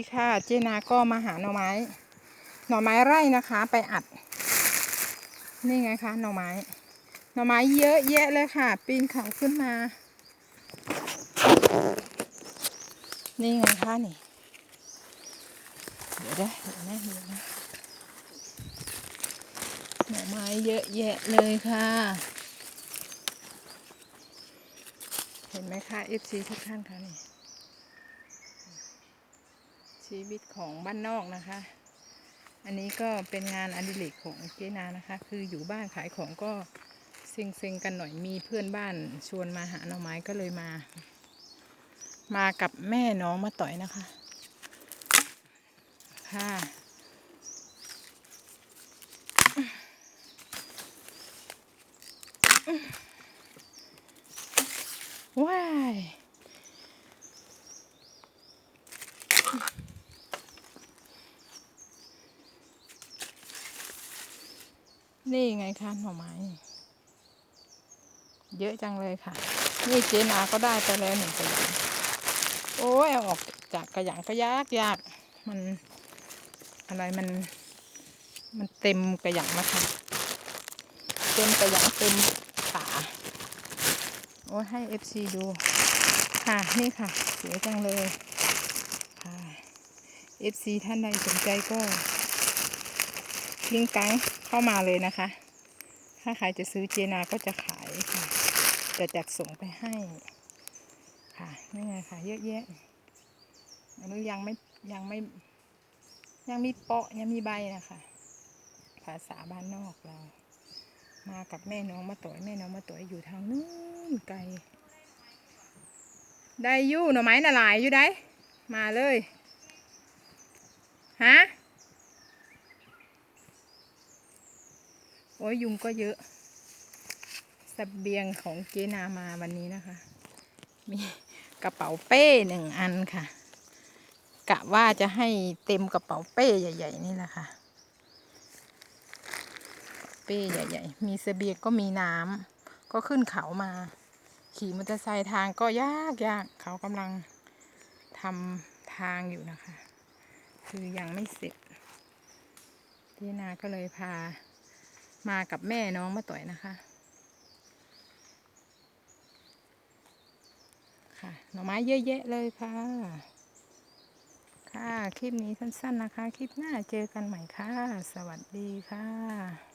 ดีค่ะเจนาก็มาหาหน่อไม้ หน่อไม้ไร่นะคะ ไปอัด นี่ไงคะหน่อไม้ หน่อไม้เยอะแยะเลยค่ะ ปีนเขาขึ้นมา นี่ไงคะนี่เดี๋ยวได้เดี๋ยวนะเดี๋ยวนะหน่อไม้เยอะแยะเลยค่ะ เห็นไหมคะ FC ทุกท่านคะนี่ ชีวิตของบ้านนอกนะคะ อันนี้ก็เป็นงานอดิเรกของเจนานะคะ คืออยู่บ้านขายของก็เซ็งๆกันหน่อยมีเพื่อนบ้านชวนมาหาหน่อไม้ก็เลยมา มากับแม่น้องมาต่อยนะคะ ค่ะ ว้าย นี่ไงคะหน่อไม้ เยอะจังเลยค่ะ นี่เจนาก็ได้ไปแล้วหนึ่งกระยังโอ้ยเอาออกจากกระยังก็ยากยากมันอะไรมัน มันเต็มกระยังนะคะเต็มกระยังเต็มขาโอ้ยให้เอฟซีดู ค่ะนี่ค่ะสวยจังเลยค่ะเอฟซีท่านใดสนใจก็ ลิงกังเข้ามาเลยนะคะ ถ้าใครจะซื้อเจนาก็จะขายค่ะ จะจัดส่งไปให้ ค่ะนี่ไงค่ะ เยอะแยะอันนี้ยังไม่ยังไม่ ยังมีเปาะยังมีใบนะคะ ภาษาบ้านนอกเรา มากับแม่น้องมาต่อยแม่น้องมาต่อยอยู่ทางนู้นไกลได้ยู่หน่อไม้น่ะหลายอยู่ได้มาเลยฮะ โอ้ยยุงก็เยอะสเบียงของเจนามาวันนี้นะคะ มีกระเป๋าเป้หนึ่งอันค่ะ กะว่าจะให้เต็มกระเป๋าเป้ใหญ่ ๆ นี่แหละค่ะ เป้ใหญ่ ๆ มีสเสบียงก็มีน้ำก็ขึ้นเขามา ขี่มอเตอร์ไซค์ทางก็ยากยากเขากำลังทำทางอยู่นะคะ คือยังไม่เสร็จเจนาก็เลยพา มากับแม่น้องมาต่อยนะคะ ค่ะ หน่อไม้เยอะแยะเลยค่ะ ค่ะ คลิปนี้สั้นๆนะคะ คลิปหน้าเจอกันใหม่ค่ะ สวัสดีค่ะ